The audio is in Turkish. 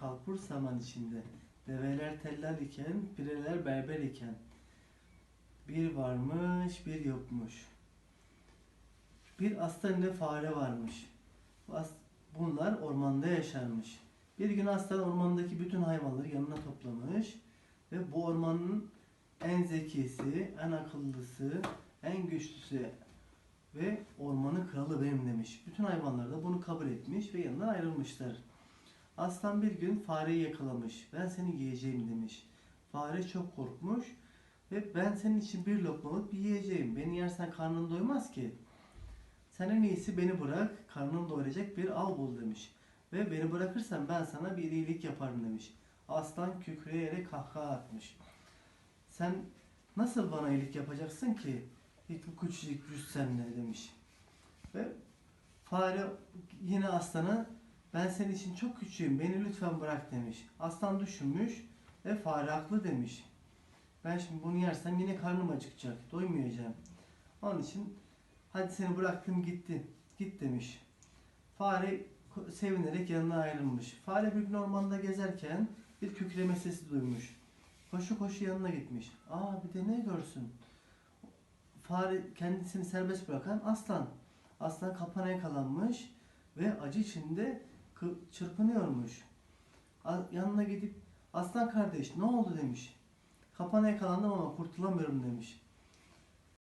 kalpur saman içinde. Develer tellal iken, pireler berber iken. Bir varmış, bir yokmuş. Bir aslan ile fare varmış. Bunlar ormanda yaşarmış. Bir gün aslan ormandaki bütün hayvanları yanına toplamış ve bu ormanın en zekisi, en akıllısı, en güçlüsü ve ormanın kralı benim demiş. Bütün hayvanlar da bunu kabul etmiş ve yanından ayrılmışlar. Aslan bir gün fareyi yakalamış. Ben seni yiyeceğim demiş. Fare çok korkmuş ve ben senin için bir lokmalık bir yiyeceğim. Beni yersen karnın doymaz ki. Sen en iyisi beni bırak, karnın doyuracak bir av bul demiş. Ve beni bırakırsan ben sana bir iyilik yaparım demiş. Aslan kükreyerek kahkaha atmış. Sen nasıl bana iyilik yapacaksın ki? Hiç bu küçücük cüssenle demiş. Ve fare yine aslana ben senin için çok küçüğüm beni lütfen bırak demiş. Aslan düşünmüş ve fare haklı demiş. Ben şimdi bunu yersem yine karnım acıkacak. Doymayacağım. Onun için hadi seni bıraktım gitti. Git demiş. Fare sevinerek yanına ayrılmış. Fare bir gün ormanda gezerken bir kükreme sesi duymuş. Koşu koşu yanına gitmiş. Aa bir de ne görsün? Fare kendisini serbest bırakan aslan. Aslan kapana yakalanmış ve acı içinde çırpınıyormuş. Yanına gidip aslan kardeş ne oldu demiş. Kapana yakalandım ama kurtulamıyorum demiş.